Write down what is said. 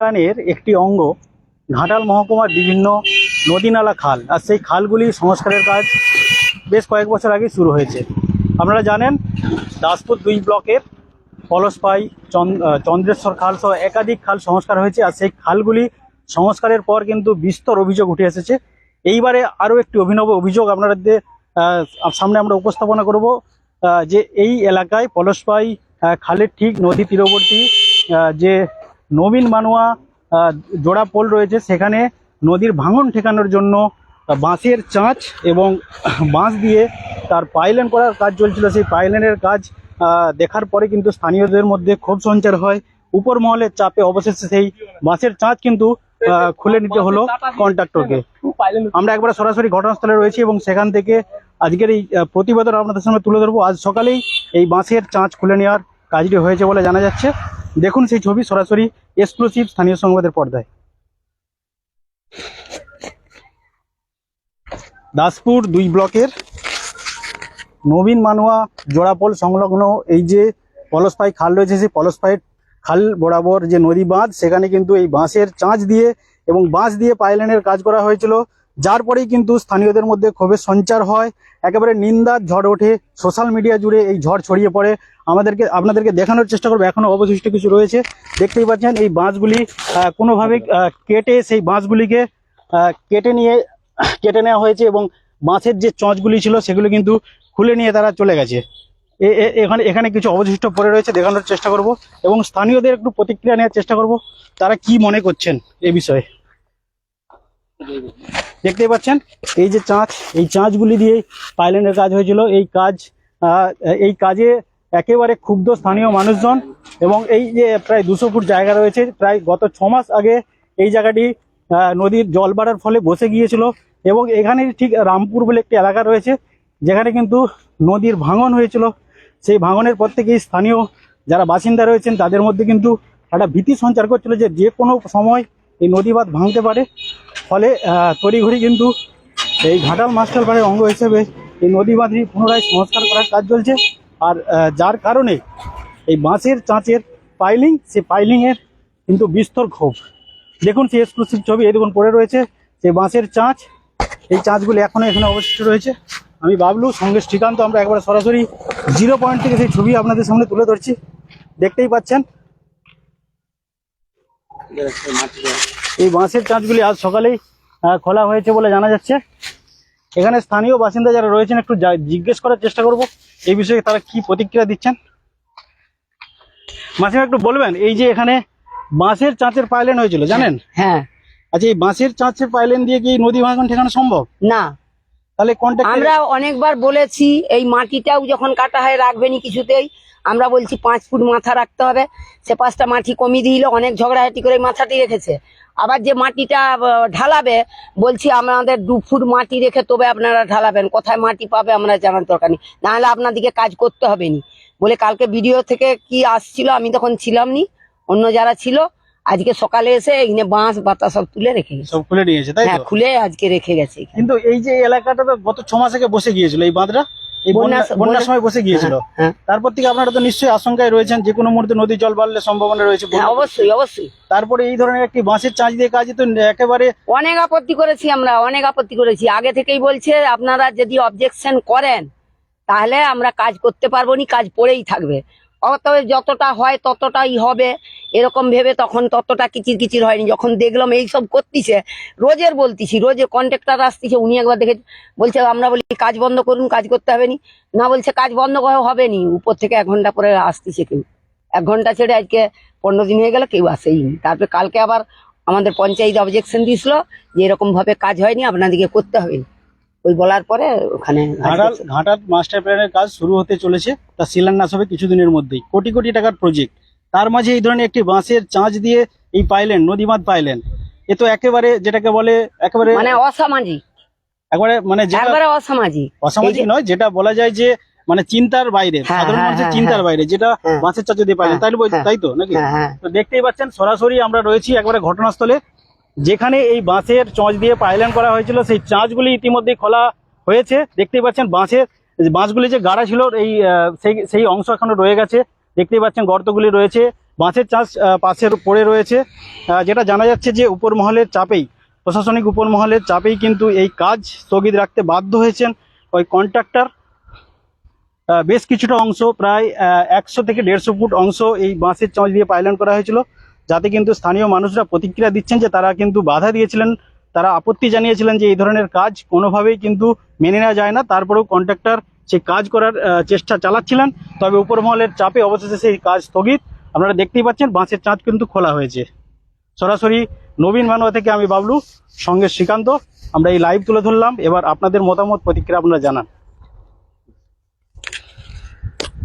উন্নয়নের একটি অঙ্গ ঘাটাল মহকুমার বিভিন্ন নদীনালা খাল। আর সেই খালগুলি সংস্কারের কাজ বেশ কয়েক বছর আগে শুরু হয়েছে। আপনারা জানেন, দাসপুর দুই ব্লকের পলসপাই, চন্দ- চন্দ্রেশ্বর খাল সহ একাধিক খাল সংস্কার হয়েছে। আর সেই খালগুলি সংস্কারের পর কিন্তু বিস্তর অভিযোগ উঠে এসেছে। এইবারে আরও একটি অভিনব অভিযোগ আপনাদের সামনে আমরা উপস্থাপনা করব যে এই এলাকায় পলসপাই খালের ঠিক নদী তীরবর্তী যে নবীন আহ, জোড়া পোল রয়েছে। সেখানে নদীর ভাঙন ঠেকানোর জন্য বাঁশের চাঁচ এবং বাঁশ দিয়ে তার পাইলেন করার কাজ চলছিল। সেই পাইলেনের কাজ দেখার পরে কিন্তু স্থানীয়দের মধ্যে ক্ষোভ সঞ্চার হয়। উপর মহলের চাপে অবশেষে সেই বাঁশের চাঁচ কিন্তু খুলে নিতে হলো কন্ট্রাক্টরকে আমরা একবার সরাসরি ঘটনাস্থলে রয়েছি এবং সেখান থেকে আজকের এই প্রতিবেদন আপনাদের সামনে তুলে ধরবো। আজ সকালেই এই বাঁশের চাঁচ খুলে নেওয়ার কাজটি হয়েছে বলে জানা যাচ্ছে। দেখুন সেই ছবি সরাসরি এক্সক্লুসিভ স্থানীয় সংবাদের পর্দায়। দাসপুর দুই ব্লকের নবীন মানুয়া জোড়াপোল সংলগ্ন এই যে পলসপাই খাল রয়েছে, সেই পলসপাই খাল বরাবর যে নদী বাঁধ, সেখানে কিন্তু এই বাঁশের চাঁচ দিয়ে এবং বাঁশ দিয়ে পাইলাইনের কাজ করা হয়েছিল। যার পরেই কিন্তু স্থানীয়দের মধ্যে ক্ষোভের সঞ্চার হয়। একেবারে নিন্দার ঝড় ওঠে সোশ্যাল মিডিয়া জুড়ে এই ঝড় ছড়িয়ে পড়ে। আমাদেরকে, আপনাদেরকে দেখানোর চেষ্টা করব। এখনও অবশিষ্ট কিছু রয়েছে। দেখতেই পাচ্ছেন এই বাঁশগুলি কোনোভাবে কেটে সেই বাঁশগুলিকে কেটে নিয়ে, কেটে নেওয়া হয়েছে এবং বাঁশের যে চঁচগুলি ছিল সেগুলো কিন্তু খুলে নিয়ে তারা চলে গেছে। এখানে এখানে কিছু অবশিষ্ট পড়ে রয়েছে, দেখানোর চেষ্টা করব এবং স্থানীয়দের একটু প্রতিক্রিয়া নেওয়ার চেষ্টা করব। তারা কি মনে করছেন এ বিষয়ে? দেখতেই পাচ্ছেন? এই যে চাঁচ, এই চাঁচগুলি দিয়ে পাইলেনের কাজ হয়েছিল। এই কাজ এই কাজে একেবারে ক্ষুব্ধ স্থানীয় মানুষজন এবং এই যে প্রায় দুশো ফুট জায়গা রয়েছে, প্রায় গত ছ মাস আগে এই জায়গাটি নদীর জল বাড়ার ফলে বসে গিয়েছিল এবং এখানে ঠিক রামপুর বলে একটি এলাকা রয়েছে, যেখানে কিন্তু নদীর ভাঙন হয়েছিল। সেই ভাঙনের পর থেকেই স্থানীয় যারা বাসিন্দা রয়েছেন, তাদের মধ্যে কিন্তু একটা ভীতি সঞ্চার করছিল যে যে কোনো সময় এই নদী বাঁধ ভাঙতে পারে। ফলে তড়িঘড়ি কিন্তু এই ঘাটাল মাস্টার বাড়ির অঙ্গ হিসেবে এই নদী বাঁধটি পুনরায় সংস্কার করার কাজ চলছে। আর যার কারণে এই বাঁশের চাঁচের পাইলিং সে পাইলিংয়ের কিন্তু বিস্তর ক্ষোভ। দেখুন সেই এক্সক্লুসিভ ছবি, এই দেখুন পড়ে রয়েছে সেই বাঁশের চাঁচ। এই চাঁচগুলি এখনও এখানে অবশিষ্ট রয়েছে। আমি বাবলু, সঙ্গে শ্রীকান্ত, আমরা একবার সরাসরি জিরো পয়েন্ট থেকে সেই ছবি আপনাদের সামনে তুলে ধরছি। দেখতেই পাচ্ছেন এই বাঁশের চাঁচগুলি আজ সকালেই খোলা হয়েছে বলে জানা যাচ্ছে। এখানে স্থানীয় বাসিন্দা যারা রয়েছেন একটু জিজ্ঞেস করার চেষ্টা করব। এই বিষয়ে তারা কি প্রতিক্রিয়া দিচ্ছেন? মাসিমা একটু বলবেন এই যে এখানে বাঁশের চাঁচের পাইলেন হয়েছিল জানেন? হ্যাঁ। আচ্ছা এই বাঁশের চাঁচের পাইলেন দিয়ে কি নদী ভাঙন ঠেকানো সম্ভব? না। তাহলে আমরা অনেকবার বলেছি এই মাটিটাও যখন কাটা হয় রাখবেনি কিছুতেই। আমরা বলছি পাঁচ ফুট মাথা রাখতে হবে। সে পাঁচটা মাটি কমিয়ে দিল অনেক ঝগড়াঝাটি করে মাথাটি রেখেছে। আবার যে মাটিটা ঢালাবে বলছি আমাদের দু ফুট মাটি রেখে তবে আপনারা ঢালাবেন। কোথায় মাটি পাবে আমরা জানার দরকার নেই। নাহলে আপনাদেরকে কাজ করতে হবে নি। বলে কালকে ভিডিও থেকে কি আসছিল আমি তখন ছিলাম নি অন্য যারা ছিল আজকে সকালে এসে এখানে বাঁশ বাতা সব তুলে রেখে গেছে। সব খুলে নিয়েছে তাই হ্যাঁ খুলে আজকে রেখে গেছে কিন্তু এই যে এলাকাটা তো গত ছ মাস আগে বসে গিয়েছিল এই বাঁধটা? বন্যার সময় বসে গিয়েছিল। হ্যাঁ, হ্যাঁ। তারপর থেকে আপনারা তো নিশ্চয়ই আশঙ্কায় রয়েছেন যে কোনো মুহূর্তে নদী জল বাড়লে সম্ভাবনা রয়েছে হ্যাঁ অবশ্যই অবশ্যই। তারপরে এই ধরনের একটি বাঁশের চাঁচ দিয়ে কাজ তো একেবারে অনেক আপত্তি করেছি আমরা অনেক আপত্তি করেছি। আগে থেকেই বলছে আপনারা যদি অবজেকশন করেন তাহলে আমরা কাজ করতে পারব নি কাজ পড়েই থাকবে। অতএব যতটা হয় ততটাই হবে। এরকম ভেবে তখন ততটা কিচির কিচির হয়নি। যখন দেখলাম এই সব করতেছে, রোজের বলতেছি, রোজে কন্ট্রাক্টর আসতেছে, উনি একবার দেখে বলছে, আমরা বলি, কাজ বন্ধ করুন, কাজ করতে হবে নি। না, বলছে, কাজ বন্ধ হবে নি। উপর থেকে এক ঘণ্টা পরে আসতেছে কেউ। এক ঘণ্টা ছেড়ে আজকে পনেরো দিন হয়ে গেল, কেউ আসেইনি তারপরে কালকে আবার আমাদের পঞ্চায়েত অবজেকশন দিয়েছিল যে এরকম ভাবে কাজ হয়নি, আপনাদেরকে করতে হবে ওই বলার পরে ওখানে ঘাটাল মাস্টার প্ল্যানের কাজ শুরু হতে চলেছে তা শিলান্যাস হবে কিছুদিনের মধ্যেই। কোটি কোটি টাকার প্রজেক্ট তার মাঝে এই ধরনের একটি বাঁশের চাঁচ দিয়ে এই পাইলেন নদী বাঁধ পাইলেন। এ তো একেবারে যেটাকে বলে একেবারে মানে অসামাজিক। একবারে মানে একবারে অসামাজিক। অসামাজিক নয় যেটা বলা যায় যে মানে চিন্তার বাইরে হ্যাঁ, সাধারণ হ্যাঁ, মানুষের হ্যাঁ, চিন্তার বাইরে যেটা। বাঁশের চাঁচ দিয়ে পাইলেন। তাই। তাই তো নাকি? তো দেখতেই পাচ্ছেন সরাসরি আমরা রয়েছি একবারে ঘটনাস্থলে। যেখানে এই বাঁশের চঁচ দিয়ে পাইলেন করা হয়েছিল, সেই চাঁচগুলি ইতিমধ্যে খোলা হয়েছে। দেখতেই পাচ্ছেন বাঁশের, বাঁশগুলি যে গাড়া ছিল, এই সেই সেই অংশ এখনও রয়ে গেছে। দেখতেই পাচ্ছেন গর্তগুলি রয়েছে। বাঁশের চাষ পাশের পড়ে রয়েছে। যেটা জানা যাচ্ছে যে উপর মহলের চাপেই, প্রশাসনিক উপর মহলের চাপেই কিন্তু এই কাজ স্থগিত রাখতে বাধ্য হয়েছেন ওই কন্ট্রাক্টর। বেশ কিছুটা অংশ, প্রায় একশো থেকে দেড়শো ফুট অংশ এই বাঁশের চাঁচ দিয়ে পাইলন করা হয়েছিল। যাতে কিন্তু স্থানীয় মানুষরা প্রতিক্রিয়া দিচ্ছেন যে তারা কিন্তু বাধা দিয়েছিলেন, তারা আপত্তি জানিয়েছিলেন যে এই ধরনের কাজ কোনোভাবেই কিন্তু মেনে নেওয়া যায় না। তারপরেও কন্ট্রাক্টর সেই কাজ করার চেষ্টা চালাচ্ছিলেন। তবে উপর মহলের চাপে অবশেষে সেই কাজ স্থগিত। আপনারা দেখতেই পাচ্ছেন বাঁশের চাঁদ কিন্তু খোলা হয়েছে। সরাসরি নবীন মানুয়া থেকে আমি বাবলু, সঙ্গে শ্রীকান্ত। আমরা এই লাইভ তুলে ধরলাম। এবার আপনাদের মতামত, প্রতিক্রিয়া আপনারা জানান।